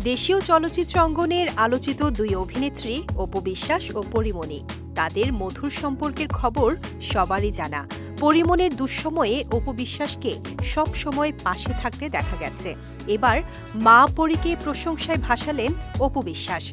দেশীয় চলচ্চিত্র অঙ্গনের আলোচিত দুই অভিনেত্রী অপু বিশ্বাস ও পরিমণি। তাদের মধুর সম্পর্কের খবর সবারই জানা। পরিমণের দুঃসময়ে অপু বিশ্বাসকে সব সময় পাশে থাকতে দেখা গেছে। এবার মা পরীকে প্রশংসায় ভাসালেন অপু বিশ্বাস।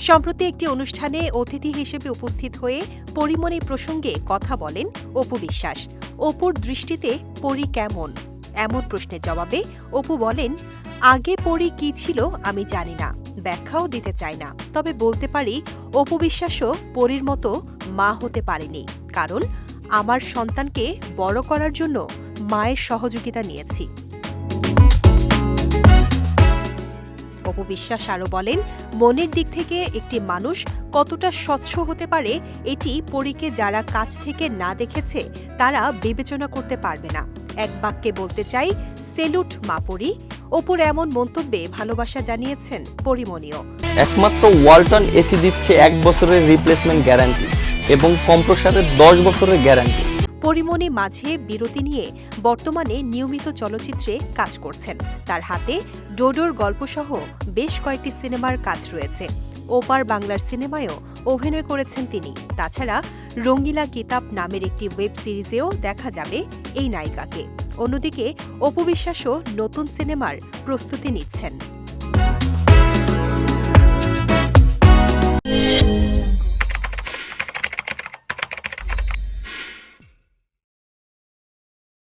সম্প্রতি একটি অনুষ্ঠানে অতিথি হিসেবে উপস্থিত হয়ে পরিমণি প্রসঙ্গে কথা বলেন অপু বিশ্বাস। অপুর দৃষ্টিতে পরি কেমন? এমন প্রশ্নের জবাবে অপু বলেন, আগে পরি কি ছিল আমি জানি না, ব্যাখ্যাও দিতে চাই না। তবে বলতে পারি, অপু বিশ্বাসও পরীর মতো মা হতে পারেনি। কারণ, আমার সন্তানকে বড় করার জন্য মায়ের সহযোগিতা নিয়েছি। অপু বিশ্বাস আরও বলেন, মনের দিক থেকে একটি মানুষ কতটা স্বচ্ছ হতে পারে, এটি পরীকে যারা কাছ থেকে না দেখেছে, তারা বিবেচনা করতে পারবে না। এক বাক্যে বলতে চাই সেলুট মা পরি অপুর এমন মন্তব্যে ভালোবাসা জানিয়েছেন পরিমণীয় একমাত্র ওয়ালটন এসি দিচ্ছে এক বছরের রিপ্লেসমেন্ট গ্যারান্টি এবং কম্প্রসারের দশ বছরের গ্যারান্টি পরিমণি মাঝে বিরতি নিয়ে বর্তমানে নিয়মিত চলচ্চিত্রে কাজ করছেন। তার হাতে ডোডোর গল্পসহ বেশ কয়েকটি সিনেমার কাজ রয়েছে। ওপার বাংলার সিনেমায়ও অভিনয় করেছেন তিনি। তাছাড়া রঙ্গিলা কিতাব নামের একটি ওয়েব সিরিজেও দেখা যাবে এই নায়িকাকে। অন্যদিকে অপু বিশ্বাসও নতুন সিনেমার প্রস্তুতি নিচ্ছেন।